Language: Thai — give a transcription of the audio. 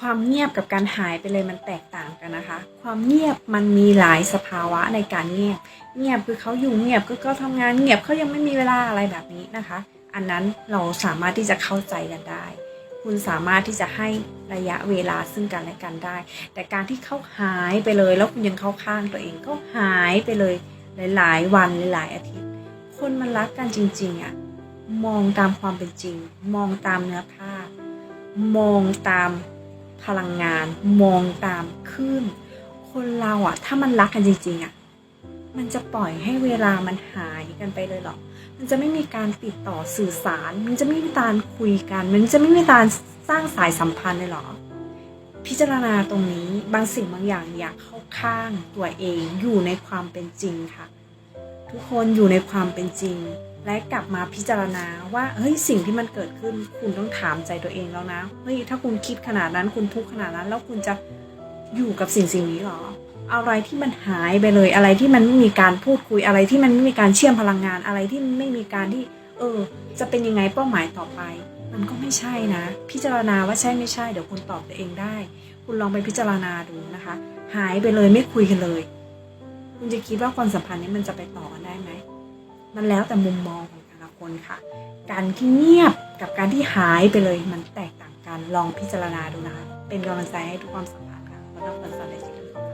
ความเงียบกับการหายไปเลยมันแตกต่างกันนะคะ ความเงียบมันมีหลายสภาวะในการเงียบ เงียบคือเขาอยู่เงียบคือเขาทำงานเงียบเขายังไม่มีเวลาอะไรแบบนี้นะคะ อันนั้นเราสามารถที่จะเข้าใจกันได้ คุณสามารถที่จะให้ระยะเวลาซึ่งกันและกันได้ แต่การที่เขาหายไปเลย แล้วคุณยังเข้าข้างตัวเองก็หายไปเลยหลาย ๆ วันหลาย ๆ อาทิตย์ คนมันรักกันจริง ๆอะมองตามความเป็นจริง มองตามเนื้อผ้ามองตาม พลังงานมองตามคลื่นคนเราอะถ้ามันรักกันจริงๆอะมันจะปล่อยให้เวลามันหายกันไปเลยเหรอ มันจะไม่มีการติดต่อสื่อสาร มันจะไม่มีการคุยกัน มันจะไม่มีการสร้างสายสัมพันธ์เลยเหรอ พิจารณาตรงนี้บางสิ่งบางอย่างอยากเข้าข้างตัวเองอยู่ในความเป็นจริงค่ะ ทุกคนอยู่ในความเป็นจริง และกลับมาพิจารณาว่าเฮ้ยสิ่งที่มันเกิดขึ้น คุณต้องถามใจตัวเองแล้วนะเฮ้ยถ้าคุณคิดขนาดนั้นคุณทุกข์ขนาดนั้น แล้วคุณจะอยู่กับสิ่งสิ่งนี้หรอ อะไรที่มันหายไปเลยอะไรที่มันไม่มีการพูดคุยอะไรที่มันไม่มีการเชื่อมพลังงานอะไรที่ไม่มีการที่ เออ จะเป็นยังไงเป้าหมายต่อไป มันก็ไม่ใช่นะ พิจารณาว่าใช่ไม่ใช่เดี๋ยวคุณตอบตัวเองได้ คุณลองไปพิจารณาดูนะคะ หายไปเลยไม่คุยกันเลย คุณจะคิดว่าความสัมพันธ์นี้มันจะไปต่อกันได้ไหม มันแล้วแต่มุมมองของแต่ละคนค่ะ การที่เงียบกับการที่หายไปเลยมันแตกต่างกันลองพิจารณาดูนะคะ เป็นกำลังใจให้ทุกความสัมพันธ์ค่ะขอบคุณสำหรับ